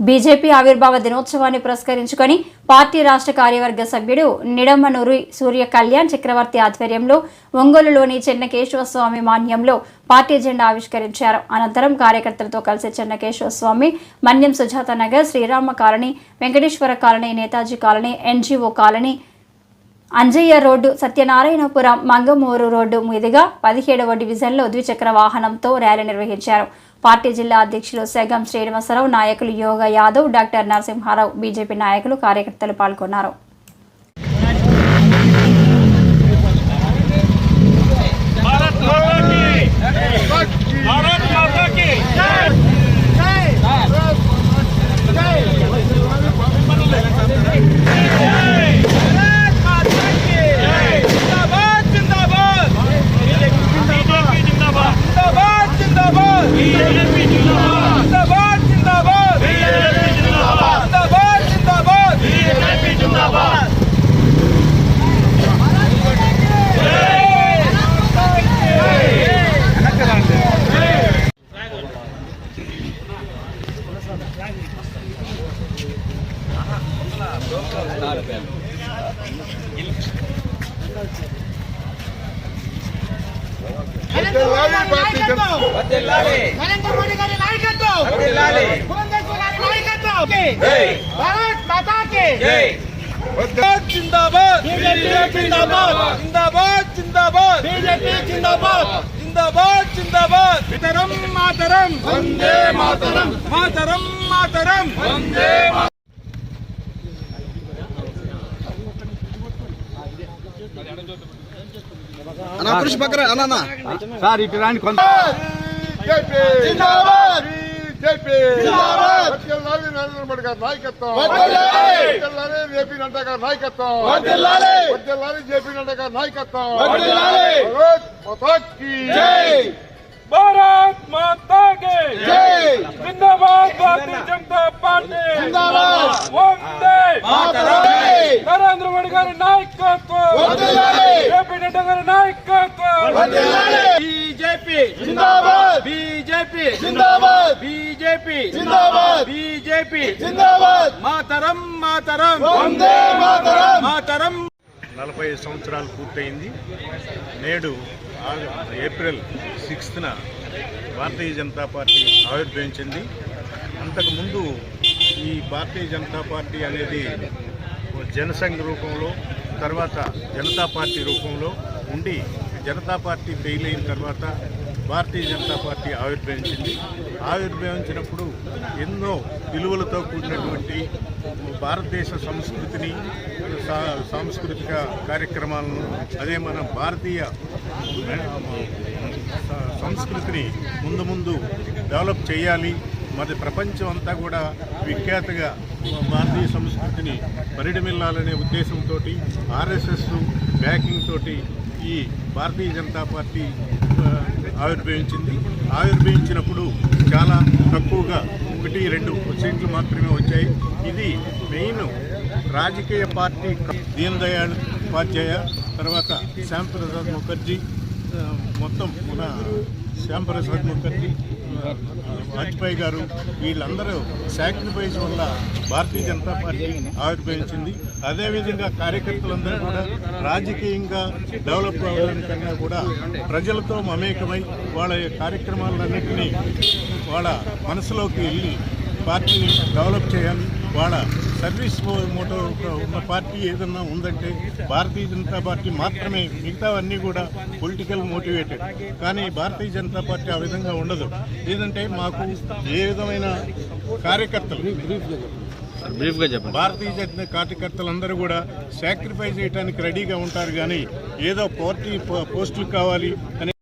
BJP ఆవిర్భావ దినోత్సవాన్ని పురస్కరించుకొని పార్టీ రాష్ట్ర కార్యవర్గ సభ్యుడు నిడమనూరి సూర్య కళ్యాణ్ చక్రవర్తి ఆధ్వర్యంలో ఒంగోలులోని చెన్నకేశ్వర స్వామి మాన్యంలో పార్టీ జెండా ఆవిష్కరించారు. అనంతరం కార్యకర్తలతో కలిసి Chennakeshwara Swamy Manyam Sujatha Nagar Srirama colony Venkateshwara colony Netaji colony NGO colony Anjaiah road Satyanarayanapuram Mangamuru road మీదుగా పదిహేడవ డివిజన్లో ద్విచక్ర వాహనంతో ర్యాలీ నిర్వహించారు. పార్టీ జిల్లా అధ్యక్షులు సెగం శ్రీనివాసరావు నాయకులు యోగ యాదవ్ డాక్టర్ నరసింహారావు బీజేపీ నాయకులు కార్యకర్తలు పాల్గొన్నారు. నరేంద్ర మోడీ గారి నాయకత్వం కాంగ్రెస్ గారి నాయకత్వం భారత్ మాతాకి జిందాబాద్ జిందాబాద్ జిందాబాద్ జిందాబాద్ జిందాబాద్ జిందాబాద్ జిందాబాద్. పితరం మాతరం. వందే మాతరం. మాతరం మాతరం. వందే అన్నా కృషి పక్కన అన్నా సార్ ఇటు రాని కొంత జిందాబాద్! జైపీ వర్తిల్లాలి నరేంద్ర మోడీ గారి నాయకత్వం! వర్తిల్లాలి జేపీ నడ్డా గారి నాయకత్వం! వర్తిల్లాలి జేపీ నడ్డా గారి నాయకత్వం! భారత్ మాతా కే జిందాబాద్ భారతీయ జనతా పార్టీ! వందే నరేంద్ర మోడీ గారి నాయకత్వం! జేపీ నడ్డా గారి నాయకత్వం! బీజేపీ! బీజేపీ! బీజేపీ జిందాబాద్! బీజేపీ! జిందాబాద్! మాతరం మాతరం! వందే మాతరం! మాతరం! నలభై సంవత్సరాలు పూర్తయింది. నేడు ఏప్రిల్ సిక్స్త్న భారతీయ జనతా పార్టీ ఆవిర్భవించింది. అంతకుముందు ఈ భారతీయ జనతా పార్టీ అనేది జనసంఘ్ రూపంలో తర్వాత జనతా పార్టీ రూపంలో ఉండి జనతా పార్టీ ఫెయిల్ అయిన తర్వాత భారతీయ జనతా పార్టీ ఆవిర్భవించింది. ఆవిర్భవించినప్పుడు ఎన్నో విలువలతో కూడినటువంటి భారతదేశ సంస్కృతిని సా- సాంస్కృతిక కార్యక్రమాలను అదే మన భారతీయ సంస్కృతిని ముందు ముందు డెవలప్ చేయాలి. మరి ప్రపంచం అంతా కూడా విఖ్యాతగా భారతీయ సంస్కృతిని పరిడమిల్లాలనే ఉద్దేశంతో ఆర్ఎస్ఎస్ బ్యాకింగ్ తోటి ఈ భారతీయ జనతా పార్టీ ఆవిర్భవించింది. ఆవిర్భవించినప్పుడు చాలా తక్కువగా ఒకటి రెండు సీట్లు మాత్రమే వచ్చాయి. ఇది మెయిన్ రాజకీయ పార్టీ దీన్ దయాళ్ ఉపాధ్యాయ తర్వాత శ్యామ్ ప్రసాద్ ముఖర్జీ మొత్తం మన శ్యామ్ ప్రసాద్ ముఖర్జీ వాజ్పేయి గారు వీళ్ళందరూ సాక్రిఫైస్ వల్ల భారతీయ జనతా పార్టీ ఆవిర్భవించింది. అదేవిధంగా కార్యకర్తలందరూ కూడా రాజకీయంగా డెవలప్ అవ్వడానికన్నా కూడా ప్రజలతో మమేకమై వాళ్ళ కార్యక్రమాలన్నింటినీ వాళ్ళ మనసులోకి వెళ్ళి పార్టీని డెవలప్ చేయాలి. వాళ్ళ సర్వీస్ మోటో ఉన్న పార్టీ ఏదన్నా ఉందంటే భారతీయ జనతా పార్టీ మాత్రమే మిగతావన్నీ కూడా పొలిటికల్ మోటివేటెడ్. కానీ భారతీయ జనతా పార్టీ ఆ విధంగా ఉండదు. ఏదంటే మాకు ఏ విధమైన కార్యకర్తలు భారతీయ జనతా కార్యకర్తలందరూ కూడా సాక్రిఫైస్ చేయడానికి రెడీగా ఉంటారు కానీ ఏదో పార్టీ పోస్టులు కావాలి అనే